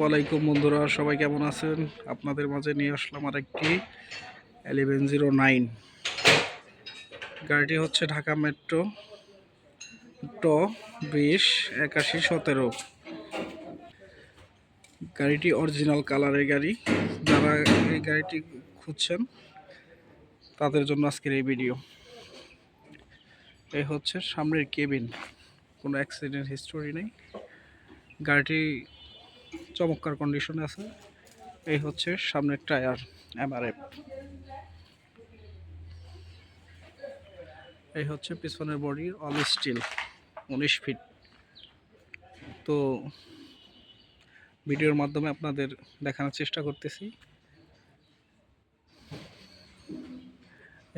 ওয়ালাইকুম বন্ধুরা, সবাই কেমন আছেন? আপনাদের মাঝে নিয়ে আসলাম আর একটি এলেভেন জিরো নাইন গাড়িটি হচ্ছে ঢাকা মেট্রো ট বিশ একাশি সতেরো। গাড়িটি অরিজিনাল কালারের গাড়ি। যারা এই গাড়িটি খুঁজছেন, তাদের জন্য আজকের এই ভিডিও এই হচ্ছে সামনের কেবিন কোনো অ্যাক্সিডেন্ট হিস্টোরি নেই। গাড়িটি চমৎকার কন্ডিশনে আছে। এই হচ্ছে সামনের টায়ার এমআরএফ এই হচ্ছে পিছনের বডি অল স্টিল উনিশ ফিট তো ভিডিওর মাধ্যমে আপনাদের দেখানোর চেষ্টা করতেছি।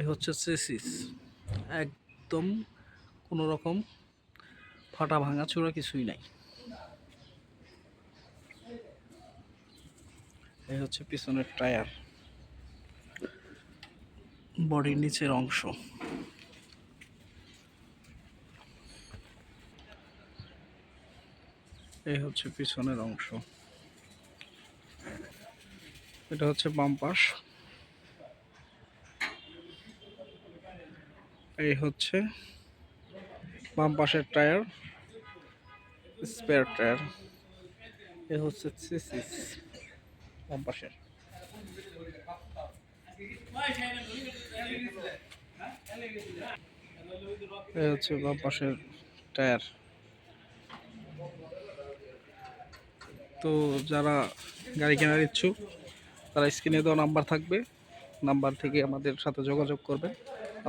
এই হচ্ছে চেসিস একদম কোনো রকম ফাটা ভাঙা কিছুই নাই। এই হচ্ছে পিছনের টায়ার। বডির নিচের অংশ। এই হচ্ছে পিছনের অংশ। এটা হচ্ছে বাম পাশ। এই হচ্ছে বাম পাশের টায়ার, স্পেয়ার টায়ার। এ হচ্ছে সিসিস এই হচ্ছে বাম টায়ার। তো যারা গাড়ি কেনার ইচ্ছুক, তারা স্ক্রিনে দেওয়া নাম্বার থাকবে। নাম্বার থেকে আমাদের সাথে যোগাযোগ করবে।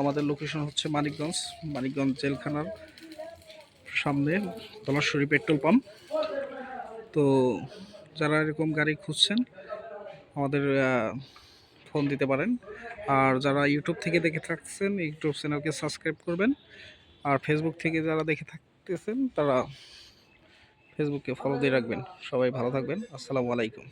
আমাদের লোকেশন হচ্ছে মানিকগঞ্জ মানিকগঞ্জ জেলখানার সামনে তলাশ্বরী পেট্রোল পাম্প। তো যারা এরকম গাড়ি খুঁজছেন, আমাদের ফোন দিতে পারেন। আর যারা ইউটিউব থেকে দেখে থাকছেন, ইউটিউব চ্যানেলকে সাবস্ক্রাইব করবেন। আর ফেসবুক থেকে যারা দেখে থাকতেছেন, তারা ফেসবুকে ফলো দিয়ে রাখবেন। সবাই ভালো থাকবেন। আসসালামু আলাইকুম।